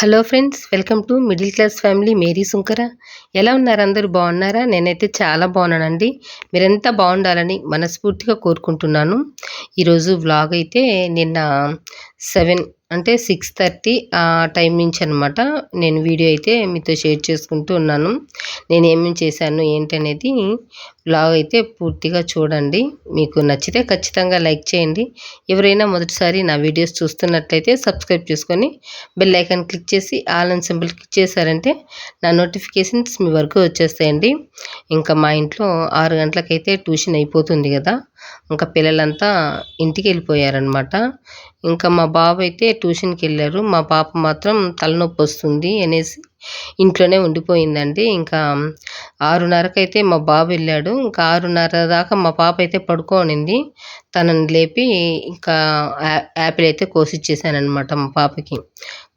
Hello friends welcome to middle class family Mary Sunkara. ఎలా ఉన్నారు అందరూ? బాగున్నారా? నేనైతే చాలా బాగున్నానండి. మీరెంత బాగుండాలని మనస్ఫూర్తిగా కోరుకుంటున్నాను. ఈరోజు వ్లాగ్ అయితే నిన్న సెవెన్ అంటే సిక్స్ థర్టీ ఆ టైం నుంచి అనమాట నేను వీడియో అయితే మీతో షేర్ చేసుకుంటూ ఉన్నాను. నేను ఏమేమి చేశాను ఏంటనేది బ్లాగ్ అయితే పూర్తిగా చూడండి. మీకు నచ్చితే ఖచ్చితంగా లైక్ చేయండి. ఎవరైనా మొదటిసారి నా వీడియోస్ చూస్తున్నట్లయితే సబ్స్క్రైబ్ చేసుకొని బెల్ ఐకాన్ క్లిక్ చేసి ఆల్ అండ్ సింబల్ క్లిక్ చేశారంటే నా నోటిఫికేషన్స్ మీ వరకు వచ్చేస్తాయండి. ఇంకా మా ఇంట్లో ఆరు గంటలకైతే ట్యూషన్ అయిపోతుంది కదా. ఇంకా పిల్లలంతా ఇంటికి వెళ్ళిపోయారనమాట ఇంకా మా బాబు అయితే ట్యూషన్కి వెళ్ళారు మా పాప మాత్రం తలనొప్పి వస్తుంది అనేసి ఇంట్లోనే ఉండిపోయిందండి. ఇంకా ఆరున్నరకైతే మా బాబు వెళ్ళాడు ఇంకా ఆరున్నర దాకా మా పాప అయితే పడుకోనింది. తనని లేపి ఇంకా యాపిల్ అయితే కోసి అనమాట మా పాపకి.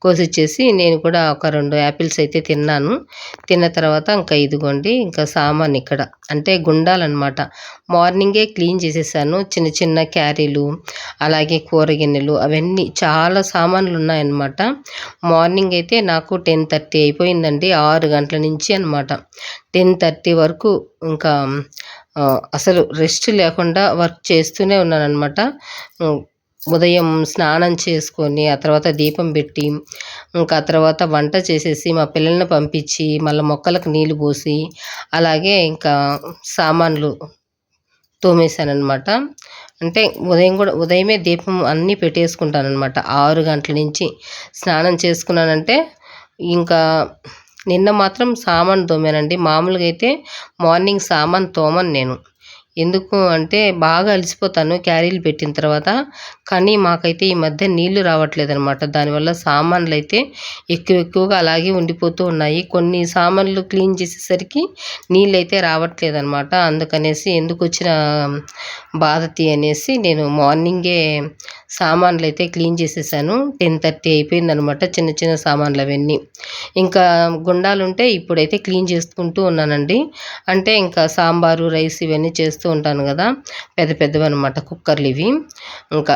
కోసిచ్చేసి నేను కూడా ఒక రెండు యాపిల్స్ అయితే తిన్నాను. తిన్న తర్వాత ఇంకా ఇదిగోండి ఇంకా సామాన్ ఇక్కడ. అంటే గుండాలన్నమాట. మార్నింగే క్లీన్ చేసేసాను. చిన్న చిన్న క్యారీలు అలాగే కూర గిన్నెలు అవన్నీ చాలా సామాన్లు ఉన్నాయన్నమాట. మార్నింగ్ అయితే నాకు టెన్ థర్టీ అయిపోయిందండి ఆరు గంటల నుంచి అనమాట టెన్ థర్టీ వరకు ఇంకా అసలు రెస్ట్ లేకుండా వర్క్ చేస్తూనే ఉన్నానన్నమాట. ఉదయం స్నానం చేసుకొని ఆ తర్వాత దీపం పెట్టి ఇంకా తర్వాత వంట చేసేసి మా పిల్లల్ని పంపించి మళ్ళీ మొక్కలకు నీళ్ళు పోసి అలాగే ఇంకా సామాన్లు తోమేశాను అనమాట అంటే ఉదయం కూడా ఉదయమే దీపం అన్నీ పెట్టేసుకుంటాను అనమాట ఆరు గంటల నుంచి స్నానం చేసుకున్నానంటే ఇంకా నిన్న మాత్రం సామాన్ తోమానండి. మామూలుగా అయితే మార్నింగ్ సామాన్ తోమను నేను. ఎందుకు అంటే బాగా అలసిపోతాను క్యారీలు పెట్టిన తర్వాత. కానీ మాకైతే ఈ మధ్య నీళ్ళు రావట్లేదు అనమాట దానివల్ల సామాన్లు అయితే ఎక్కువ ఎక్కువగా అలాగే ఉండిపోతూ ఉన్నాయి. కొన్ని సామాన్లు క్లీన్ చేసేసరికి నీళ్ళు అయితే రావట్లేదు అనమాట అందుకనేసి ఎందుకు వచ్చిన బాధతి అనేసి నేను మార్నింగే సామాన్లు అయితే క్లీన్ చేసేసాను. టెన్ థర్టీ అయిపోయింది అనమాట చిన్న చిన్న సామాన్లు అవన్నీ ఇంకా గుండాలు ఉంటే ఇప్పుడైతే క్లీన్ చేసుకుంటూ ఉన్నానండి. అంటే ఇంకా సాంబారు రైస్ ఇవన్నీ చేస్తూ ఉంటాను కదా. పెద్ద పెద్దవి అనమాట కుక్కర్లు ఇవి ఇంకా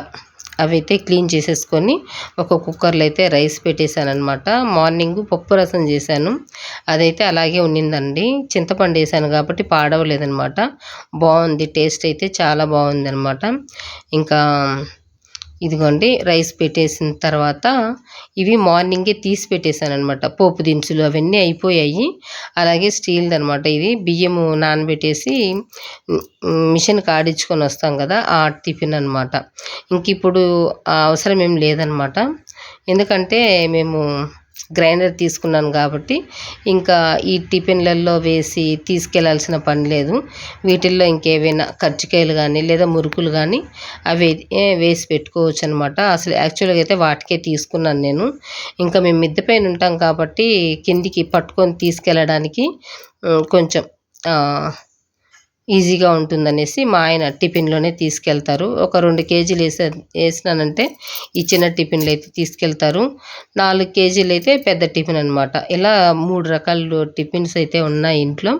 అవైతే క్లీన్ చేసేసుకొని ఒక కుక్కర్లో అయితే రైస్ పెట్టేశాను అనమాట మార్నింగ్ పప్పు రసం చేశాను. అదైతే అలాగే ఉన్నిందండి. చింతపండు వేసాను కాబట్టి పాడవలేదనమాట బాగుంది. టేస్ట్ అయితే చాలా బాగుంది అనమాట ఇంకా ఇదిగోండి రైస్ పెట్టేసిన తర్వాత ఇవి మార్నింగే తీసి పెట్టేశాను అనమాట పోపు దినుసులు అవన్నీ అయిపోయాయి. అలాగే స్టీల్ది అనమాట ఇది బియ్యము నానబెట్టేసి మిషన్ కాడించుకొని వస్తాం కదా ఆ టిఫిన్ అనమాట ఇంక ఇప్పుడు అవసరం ఏం లేదనమాట ఎందుకంటే మేము గ్రైండర్ తీసుకున్నాను కాబట్టి ఇంకా ఈ టిఫిన్లలో వేసి తీసుకెళ్ళాల్సిన పని లేదు. వీటిల్లో ఇంకేవైనా కజ్జికాయలు కానీ లేదా మురుకులు కానీ అవి వేసి పెట్టుకోవచ్చు అనమాట అసలు యాక్చువల్గా అయితే వాటికే తీసుకున్నాను నేను. ఇంకా మేము మిద్దె పైన ఉంటాం కాబట్టి కిందికి పట్టుకొని తీసుకెళ్ళడానికి కొంచెం ఈజీగా ఉంటుందనేసి మా ఆయన టిఫిన్లోనే తీసుకెళ్తారు. ఒక రెండు కేజీలు వేసే వేసినానంటే ఈ చిన్న టిఫిన్లు అయితే తీసుకెళ్తారు. నాలుగు కేజీలు అయితే పెద్ద టిఫిన్ అనమాట ఇలా మూడు రకాల టిఫిన్స్ అయితే ఉన్నాయి ఇంట్లో.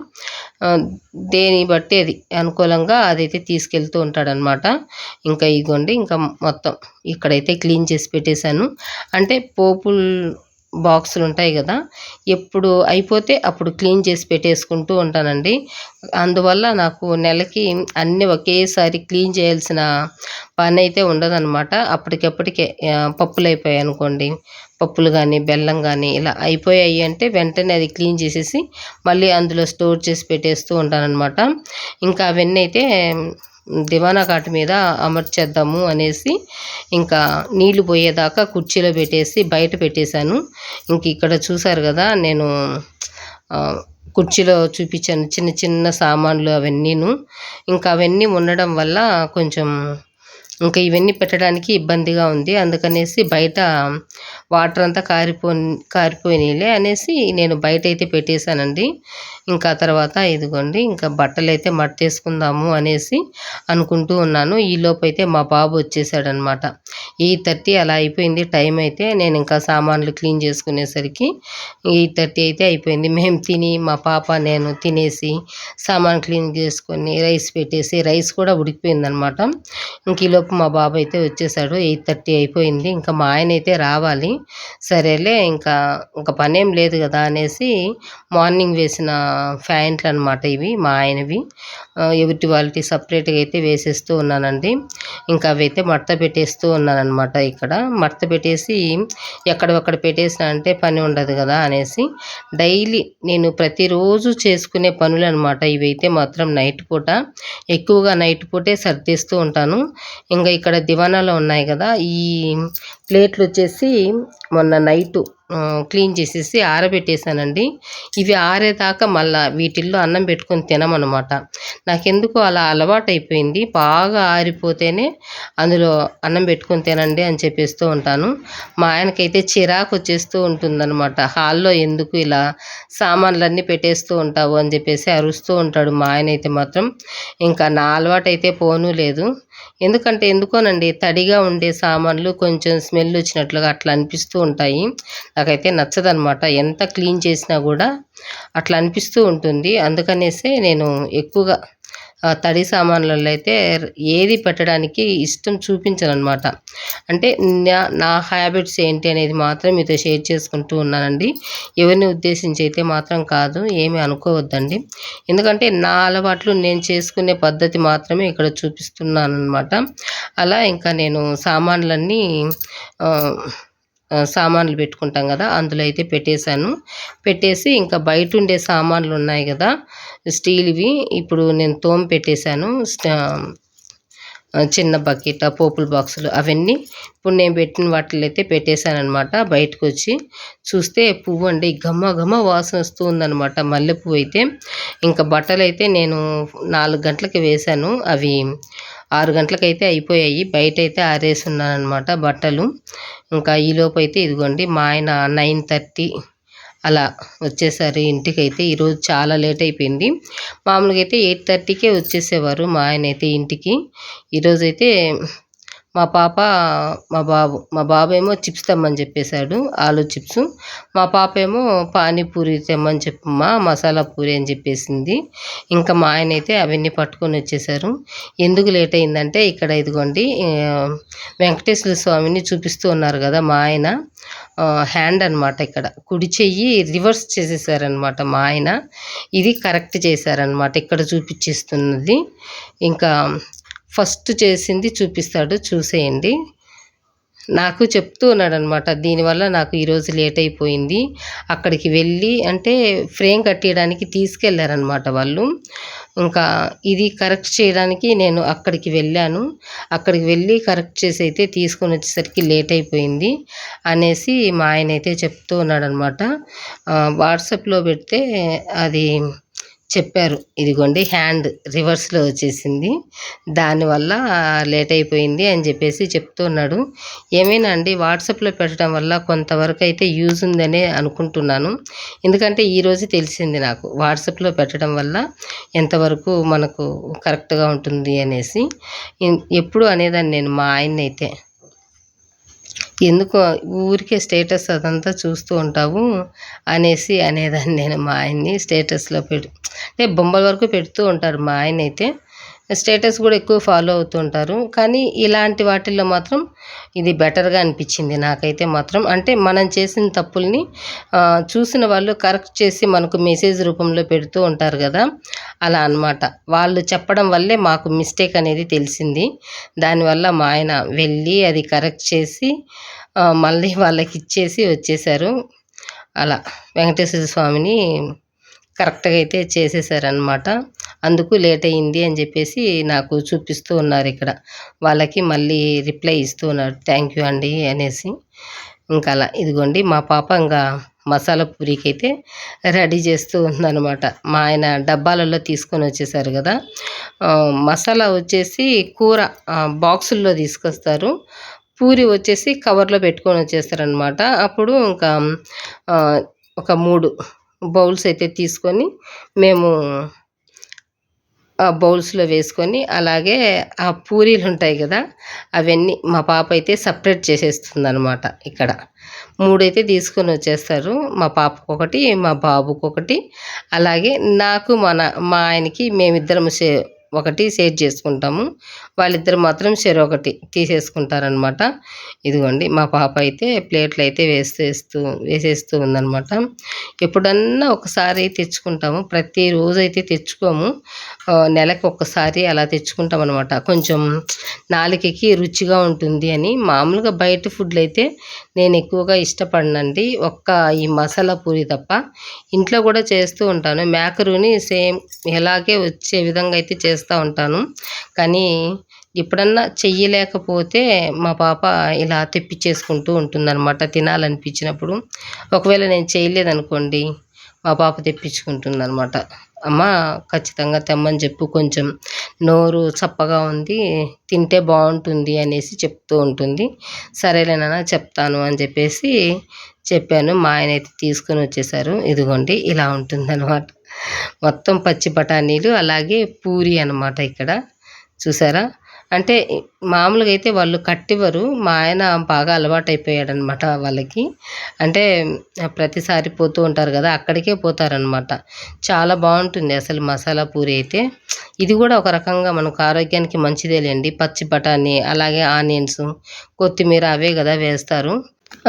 దేని బట్టి అది అనుకూలంగా అదైతే తీసుకెళ్తూ ఉంటాడనమాట ఇంకా ఇగోండి ఇంకా మొత్తం ఇక్కడైతే క్లీన్ చేసి పెట్టేశాను. అంటే పోపులు బాక్సులు ఉంటాయి కదా ఎప్పుడు అయిపోతే అప్పుడు క్లీన్ చేసి పెట్టేసుకుంటూ ఉంటానండి. అందువల్ల నాకు నెలకి అన్నీ ఒకేసారి క్లీన్ చేయాల్సిన పని అయితే ఉండదనమాట అప్పటికప్పటికే పప్పులు అయిపోయాయి అనుకోండి. పప్పులు కానీ బెల్లం కానీ ఇలా అయిపోయాయి అంటే వెంటనే అది క్లీన్ చేసేసి మళ్ళీ అందులో స్టోర్ చేసి పెట్టేస్తూ ఉంటానన్నమాట. ఇంకా అవన్నీ అయితే దివానా కాటు మీద అమర్చేద్దాము అనేసి ఇంకా నీళ్ళు పోయేదాకా కుర్చీలో పెట్టేసి బయట పెట్టేశాను. ఇంక ఇక్కడ చూసారు కదా నేను కుర్చీలో చూపించాను చిన్న చిన్న సామాన్లు అవన్నీను. ఇంకా అవన్నీ ఉండడం వల్ల కొంచెం ఇంకా ఇవన్నీ పెట్టడానికి ఇబ్బందిగా ఉంది. అందుకనేసి బయట వాటర్ అంతా కారిపో కారిపోయినాయిలే అనేసి నేను బయట అయితే పెట్టేశానండి. ఇంకా తర్వాత ఇదిగోండి ఇంకా బట్టలు అయితే మట్టేసుకుందాము అనేసి అనుకుంటూ ఉన్నాను. ఈలోపు అయితే మా బాబు వచ్చేసాడనమాట. ఎయిట్ థర్టీ అలా అయిపోయింది. టైం అయితే నేను ఇంకా సామాన్లు క్లీన్ చేసుకునేసరికి ఎయిట్ థర్టీ అయితే అయిపోయింది. మేము తిని మా పాప నేను తినేసి సామాన్ క్లీన్ చేసుకొని రైస్ పెట్టేసి రైస్ కూడా ఉడికిపోయిందనమాట. ఇంక ఈలోపు మా బాబు అయితే వచ్చేసాడు. ఎయిట్ థర్టీ అయిపోయింది. ఇంకా మా ఆయన అయితే రావాలి. సరేలే ఇంకా ఒక పనేం లేదు కదా అనేసి మార్నింగ్ వేసిన ఫ్యాంట్లు అనమాట ఇవి మా ఆయనవి. ఎవరి వాళ్ళకి సపరేట్గా అయితే వేసేస్తూ ఉన్నానండి. ఇంకా అవి అయితే మడత పెట్టేస్తూ ఉన్నానమాట ఇక్కడ. మడత పెట్టేసి ఎక్కడొక్కడ పెట్టేసిన అంటే పని ఉండదు కదా అనేసి డైలీ నేను ప్రతిరోజు చేసుకునే పనులు అనమాట ఇవైతే మాత్రం నైట్ పూట. ఎక్కువగా నైట్ పూటే సర్దిస్తూ ఉంటాను. ఇంకా ఇక్కడ దివానాలో ఉన్నాయి కదా ఈ ప్లేట్లు వచ్చేసి మొన్న నైటు క్లీన్ చేసేసి ఆరబెట్టేశానండి ఇవి ఆరేదాకా మళ్ళా వీటిల్లో అన్నం పెట్టుకొని తినమనమాట నాకెందుకు అలా అలవాటు అయిపోయింది బాగా ఆరిపోతేనే అందులో అన్నం పెట్టుకొని తినండి అని చెప్పేస్తూ ఉంటాను. మా ఆయనకైతే చిరాకు వచ్చేస్తూ ఉంటుందన్నమాట. హాల్లో ఎందుకు ఇలా సామాన్లన్నీ పెట్టేస్తూ ఉంటావు అని చెప్పేసి అరుస్తూ ఉంటాడు మా ఆయన అయితే మాత్రం. ఇంకా నా అలవాటు అయితే పోను లేదు. ఎందుకంటే ఎందుకోనండి తడిగా ఉండే సామాన్లు కొంచెం స్మెల్ వచ్చినట్లుగా అట్లా అనిపిస్తూ ఉంటాయి. నాకైతే నచ్చదనమాట ఎంత క్లీన్ చేసినా కూడా అట్లా అనిపిస్తూ ఉంటుంది. అందుకనేసే నేను ఎక్కువగా తడి సామాన్లలో అయితే ఏది పెట్టడానికి ఇష్టం చూపించను అంటే నా నా హ్యాబిట్స్ ఏంటి అనేది మాత్రం మీతో షేర్ చేసుకుంటూ ఉన్నానండి. ఎవరిని ఉద్దేశించి అయితే మాత్రం కాదు ఏమీ అనుకోవద్దండి. ఎందుకంటే నా అలవాట్లు నేను చేసుకునే పద్ధతి మాత్రమే ఇక్కడ చూపిస్తున్నాను అనమాట అలా ఇంకా నేను సామాన్లన్నీ సామాన్లు పెట్టుకుంటాం కదా అందులో అయితే పెట్టేశాను. పెట్టేసి ఇంకా బయట ఉండే సామాన్లు ఉన్నాయి కదా స్టీల్వి ఇప్పుడు నేను తోమ పెట్టేశాను చిన్న బకెట్ పోపుల బాక్సులు అవన్నీ. ఇప్పుడు నేను పెట్టిన వాటిలో అయితే పెట్టేశాను అనమాట బయటకు వచ్చి చూస్తే పువ్వు అండి ఘమ ఘమ వాసన వస్తూ ఉందన్నమాట. మల్లె పువ్వు అయితే. ఇంకా బట్టలు అయితే నేను నాలుగు గంటలకి వేశాను. అవి ఆరు గంటలకైతే అయిపోయాయి. బయట అయితే ఆరేసున్నాను అనమాట బట్టలు. ఇంకా ఈలోపు అయితే ఇదిగోండి మా ఆయన నైన్ థర్టీ అలా వచ్చేసారు ఇంటికి అయితే ఈరోజు చాలా లేట్ అయిపోయింది. మామూలుగా అయితే ఎయిట్ థర్టీకే వచ్చేసేవారు మా ఆయన అయితే ఇంటికి. ఈరోజైతే మా పాప మా బాబు మా బాబు ఏమో చిప్స్ తెమ్మని చెప్పేశాడు ఆలు చిప్స్. మా పాప ఏమో పానీపూరి తెమ్మని చెప్పమ్మా మసాలా పూరి అని చెప్పేసింది. ఇంకా మా ఆయన అయితే అవన్నీ పట్టుకొని వచ్చేసారు ఎందుకు లేట్ అయిందంటే ఇక్కడ ఇదిగోండి వెంకటేశ్వర స్వామిని చూపిస్తూ ఉన్నారు కదా మా ఆయన. హ్యాండ్ అన్నమాట ఇక్కడ. కుడి చెయ్యి రివర్స్ చేసేసారనమాట మా ఆయన. ఇది కరెక్ట్ చేశారనమాట ఇక్కడ చూపించేస్తున్నది. ఇంకా ఫస్ట్ చేసింది చూపిస్తాడు చూసేయండి. నాకు చెప్తూ ఉన్నాడు అనమాట దీనివల్ల నాకు ఈరోజు లేట్ అయిపోయింది. అక్కడికి వెళ్ళి అంటే ఫ్రేమ్ కట్టేయడానికి తీసుకెళ్ళారనమాట వాళ్ళు. ఇంకా ఇది కరెక్ట్ చేయడానికి నేను అక్కడికి వెళ్ళాను. అక్కడికి వెళ్ళి కరెక్ట్ చేసి అయితే తీసుకొని వచ్చేసరికి లేట్ అయిపోయింది అనేసి మా ఆయన అయితే చెప్తూ ఉన్నాడు అనమాట వాట్సాప్లో పెడితే అది చెప్పారు. ఇదిగోండి హ్యాండ్ రివర్స్లో వచ్చేసింది. దానివల్ల లేట్ అయిపోయింది అని చెప్పేసి చెప్తున్నాడు ఏమైనా అండి వాట్సాప్లో పెట్టడం వల్ల కొంతవరకు అయితే యూజ్ ఉందనే అనుకుంటున్నాను. ఎందుకంటే ఈరోజు తెలిసింది నాకు వాట్సాప్లో పెట్టడం వల్ల ఎంతవరకు మనకు కరెక్ట్గా ఉంటుంది అనేసి. ఎప్పుడు అనేదాన్ని నేను మా ఆయన్ని అయితే. ఎందుకు ఊరికే స్టేటస్ అదంతా చూస్తూ ఉంటావు అనేసి అనేదాన్ని నేను మా ఆయన్ని స్టేటస్లో పెడు అంటే బొమ్మల వరకు పెడుతూ ఉంటారు మా ఆయన అయితే. స్టేటస్ కూడా ఎక్కువ ఫాలో అవుతూ ఉంటారు. కానీ ఇలాంటి వాటిల్లో మాత్రం ఇది బెటర్గా అనిపించింది నాకైతే మాత్రం. అంటే మనం చేసిన తప్పుల్ని చూసిన వాళ్ళు కరెక్ట్ చేసి మనకు మెసేజ్ రూపంలో పెడుతూ ఉంటారు కదా. అలా అన్నమాట. వాళ్ళు చెప్పడం వల్లే మాకు మిస్టేక్ అనేది తెలిసింది. దానివల్ల మా ఆయన వెళ్ళి అది కరెక్ట్ చేసి మళ్ళీ వాళ్ళకి ఇచ్చేసి వచ్చేసారు. అలా వెంకటేశ్వర స్వామిని కరెక్ట్గా అయితే చేసేసారనమాట అందుకు లేట్ అయ్యింది అని చెప్పేసి నాకు చూపిస్తూ ఉన్నారు ఇక్కడ. వాళ్ళకి మళ్ళీ రిప్లై ఇస్తూ ఉన్నారు. థ్యాంక్ యూ అండి అనేసి. ఇంకా అలా ఇదిగోండి మా పాప ఇంకా మసాలా పూరికి అయితే రెడీ చేస్తూ ఉందన్నమాట. మా ఆయన డబ్బాలలో తీసుకొని వచ్చేసారు కదా. మసాలా వచ్చేసి కూర బాక్సుల్లో తీసుకొస్తారు. పూరి వచ్చేసి కవర్లో పెట్టుకొని వచ్చేస్తారనమాట అప్పుడు ఇంకా ఒక మూడు బౌల్స్ అయితే తీసుకొని మేము ఆ బౌల్స్లో వేసుకొని అలాగే ఆ పూరీలు ఉంటాయి కదా అవన్నీ మా పాప అయితే సపరేట్ చేసేస్తుంది అనమాట ఇక్కడ. మూడైతే తీసుకొని వచ్చేస్తారు. మా పాపకు ఒకటి మా బాబుకు ఒకటి. అలాగే నాకు మన మా ఆయనకి మేమిద్దరం షే ఒకటి షేర్ చేసుకుంటాము. వాళ్ళిద్దరు మాత్రం చెరొకటి తీసేసుకుంటారనమాట ఇదిగోండి మా పాప అయితే ప్లేట్లు అయితే వేసేస్తూ వేసేస్తూ ఉందనమాట ఎప్పుడన్నా ఒకసారి తెచ్చుకుంటాము. ప్రతిరోజు అయితే తెచ్చుకోము. నెలకు ఒక్కసారి అలా తెచ్చుకుంటాం అనమాట కొంచెం నాలుకకి రుచిగా ఉంటుంది అని. మామూలుగా బయట ఫుడ్లు అయితే నేను ఎక్కువగా ఇష్టపడనండి. ఒక్క ఈ మసాలా పూరి తప్ప. ఇంట్లో కూడా చేస్తూ ఉంటాను. మేకరుని సేమ్ ఎలాగే వచ్చే విధంగా అయితే చేస్తూ ఉంటాను. కానీ ఎప్పుడన్నా చెయ్యలేకపోతే మా పాప ఇలా తెప్పించేసుకుంటూ ఉంటుందన్నమాట తినాలనిపించినప్పుడు. ఒకవేళ నేను చేయలేదనుకోండి మా పాప తెప్పించుకుంటుందన్నమాట. అమ్మ ఖచ్చితంగా తెమ్మని చెప్పు కొంచెం నోరు చప్పగా ఉంది తింటే బాగుంటుంది అనేసి చెప్తూ ఉంటుంది. సరేలేనా చెప్తాను అని చెప్పేసి చెప్పాను. మా ఆయన అయితే తీసుకొని వచ్చేసారు. ఇదిగోండి ఇలా ఉంటుందన్నమాట. మొత్తం పచ్చి బఠానీలు అలాగే పూరి అన్నమాట ఇక్కడ. చూసారా? అంటే మామూలుగా అయితే వాళ్ళు కట్టివ్వరు. మా ఆయన బాగా అలవాటు అయిపోయాడనమాట వాళ్ళకి. అంటే ప్రతిసారి పోతూ ఉంటారు కదా అక్కడికే పోతారనమాట చాలా బాగుంటుంది అసలు మసాలా పూరి అయితే. ఇది కూడా ఒక రకంగా మనకు ఆరోగ్యానికి మంచిదేలేండి. పచ్చి బఠానీ అలాగే ఆనియన్స్ కొత్తిమీర అవే కదా వేస్తారు.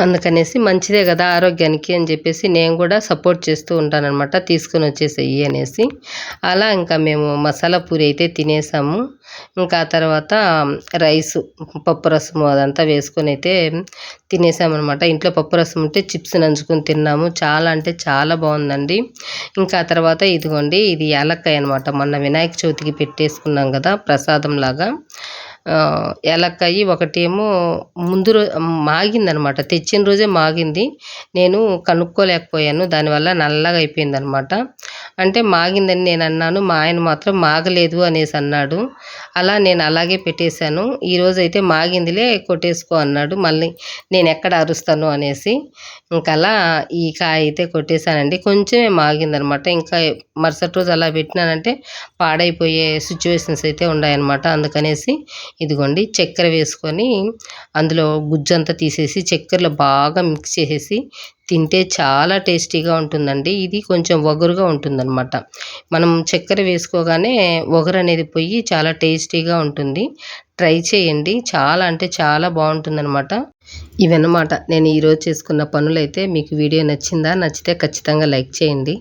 అందుకనేసి మంచిదే కదా ఆరోగ్యానికి అని చెప్పేసి నేను కూడా సపోర్ట్ చేస్తూ ఉంటానన్నమాట తీసుకొని వచ్చేసేయి అనేసి. అలా ఇంకా మేము మసాలా పూరి అయితే తినేసాము. ఇంకా ఆ తర్వాత రైస్ పప్పు రసము అదంతా వేసుకొని అయితే తినేసామన్నమాట. ఇంట్లో పప్పు రసం ఉంటే చిప్స్ నంచుకొని తిన్నాము. చాలా అంటే చాలా బాగుందండి. ఇంకా ఆ తర్వాత ఇదిగోండి ఇది యాలక్కాయ అనమాట మొన్న వినాయక చవితికి పెట్టేసుకున్నాం కదా ప్రసాదం లాగా. ఏలక్కాయి ఒకటేమో ముందు రో మాగిందనమాట. తెచ్చిన రోజే మాగింది. నేను కనుక్కోలేకపోయాను. దానివల్ల నల్లగా అయిపోయింది అనమాట అంటే మాగిందని నేను అన్నాను మా ఆయన మాత్రం మాగలేదు అనేసి అన్నాడు. అలా నేను అలాగే పెట్టేశాను. ఈరోజు అయితే మాగిందిలే కొట్టేసుకో అన్నాడు. మళ్ళీ నేను ఎక్కడ అరుస్తాను అనేసి ఇంకా అలా ఈ కాయ అయితే కొట్టేశానండి. కొంచెమే మాగిందనమాట. ఇంకా మరుసటి రోజు అలా పెట్టినానంటే పాడైపోయే సిచ్యువేషన్స్ అయితే ఉన్నాయన్నమాట. అందుకనేసి ఇదిగోండి చక్కెర వేసుకొని అందులో గుజ్జంతా తీసేసి చక్కెరలో బాగా మిక్స్ చేసేసి తింటే చాలా టేస్టీగా ఉంటుందండి. ఇది కొంచెం వగరుగా ఉంటుందన్నమాట. మనం చక్కెర వేసుకోగానే వగరు అనేది పోయి చాలా టేస్టీగా ఉంటుంది. ట్రై చేయండి. చాలా అంటే చాలా బాగుంటుందన్నమాట. ఇవన్నమాట. నేను ఈరోజు చేసుకున్న పనులైతే మీకు వీడియో నచ్చిందా? నచ్చితే ఖచ్చితంగా లైక్ చేయండి.